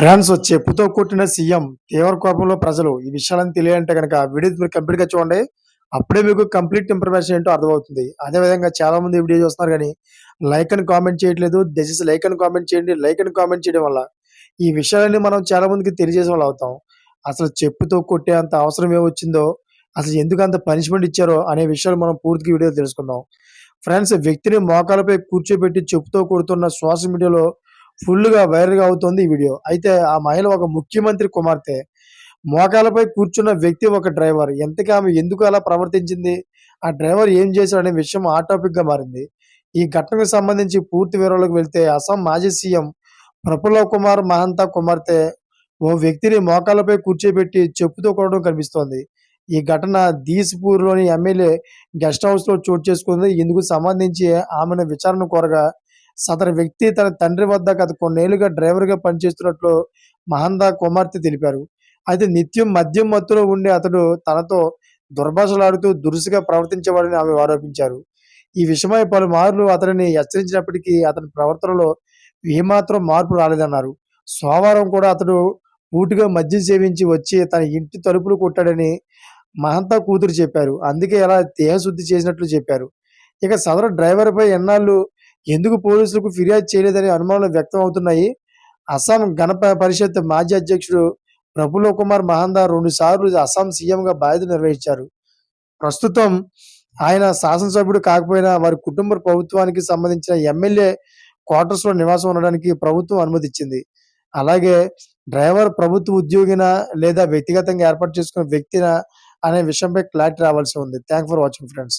France చెప్పుతో కొట్టిన CM తీవ్ర కోపంలో ప్రజలు ఈ విషయాలను తెలియాలంటే కనుక వీడియో మీరు కంప్లీట్గా చూడండి. అప్పుడే మీకు కంప్లీట్ ఇన్ఫర్మేషన్ ఏంటో అర్థమవుతుంది. అదే విధంగా చాలా మంది వీడియో చూస్తున్నారు కానీ లైక్ అని కామెంట్ చేయట్లేదు. దయచేసి లైక్ అని కామెంట్ చేయండి. లైక్ అని కామెంట్ చేయడం వల్ల ఈ విషయాలన్నీ మనం చాలా మందికి తెలియజేసే వాళ్ళు అవుతాం. అసలు చెప్పుతో కొట్టే అంత అవసరం ఏమొచ్చిందో అసలు ఎందుకు అంత పనిష్మెంట్ ఇచ్చారో అనే విషయాలు మనం పూర్తిగా వీడియో తెలుసుకుందాం. ఫ్రెండ్స్ వ్యక్తిని మోకాలపై కూర్చోబెట్టి చెప్పుతో కొడుతున్న సోషల్ మీడియాలో ఫుల్‌గా వైరల్‌గా అవుతోంది ఈ వీడియో. అయితే ఆ మహిళ ఒక ముఖ్యమంత్రి కుమార్తె. మోకాలపై కూర్చున్న వ్యక్తి ఒక డ్రైవర్. ఎంతకీ ఆమె ఎందుకు అలా ప్రవర్తించింది? ఆ డ్రైవర్ ఏం చేశాడనే విషయం ఆ టాపిక్‌గా మారింది. ఈ ఘటనకు సంబంధించి పూర్తి వివరాలకు వెళ్తే అస్సాం మాజీ సీఎం ప్రఫుల్ల కుమార్ మహంతా కుమార్తె ఓ వ్యక్తిని మోకాలపై కూర్చోబెట్టి చెప్పుతో కొట్టడం కనిపిస్తోంది. ఈ ఘటన దీస్‌పూర్‌లోని ఎమ్మెల్యే గెస్ట్ హౌస్‌లో చోటు చేసుకుంది. ఇందుకు సంబంధించి ఆమెను విచారణ కోరగా సదరు వ్యక్తి తన తండ్రి వద్ద గత కొన్నేళ్ళుగా డ్రైవర్‌గా పనిచేస్తున్నట్లు మహందా కుమార్తె తెలిపారు. అయితే నిత్యం మద్యం మత్తులో ఉండే అతడు తనతో దుర్భాషలాడుతూ దురుసుగా ప్రవర్తించేవాడని ఆమె ఆరోపించారు. ఈ విషయమై పలుమార్లు అతనిని హెచ్చరించినప్పటికీ అతని ప్రవర్తనలో ఏమాత్రం మార్పు రాలేదన్నారు. సోమవారం కూడా అతడు పూటిగా మద్యం సేవించి వచ్చి తన ఇంటి తలుపులు కొట్టాడని మహంతా కూతురు చెప్పారు. అందుకే అలా దేహశుద్ధి చేసినట్లు చెప్పారు. ఇక సదరు డ్రైవర్‌పై ఎన్నాళ్ళు ఎందుకు పోలీసులకు ఫిర్యాదు చేయలేదనే అనుమానాలు వ్యక్తం అవుతున్నాయి. అస్సాం గణ పరిషత్ మాజీ అధ్యక్షుడు ప్రఫుల్ల కుమార్ మహందా రెండుసార్లు అస్సాం సీఎంగా బాధ్యతలు నిర్వహించారు. ప్రస్తుతం ఆయన శాసనసభ్యుడు కాకపోయినా వారి కుటుంబ ప్రభుత్వానికి సంబంధించిన ఎమ్మెల్యే క్వార్టర్స్‌లో నివాసం ఉండడానికి ప్రభుత్వం అనుమతిచ్చింది. అలాగే డ్రైవర్ ప్రభుత్వ ఉద్యోగిన లేదా వ్యక్తిగతంగా ఏర్పాటు చేసుకున్న వ్యక్తిన అనే విషయంపై క్లారిటీ రావాల్సి ఉంది. Thank for watching friends.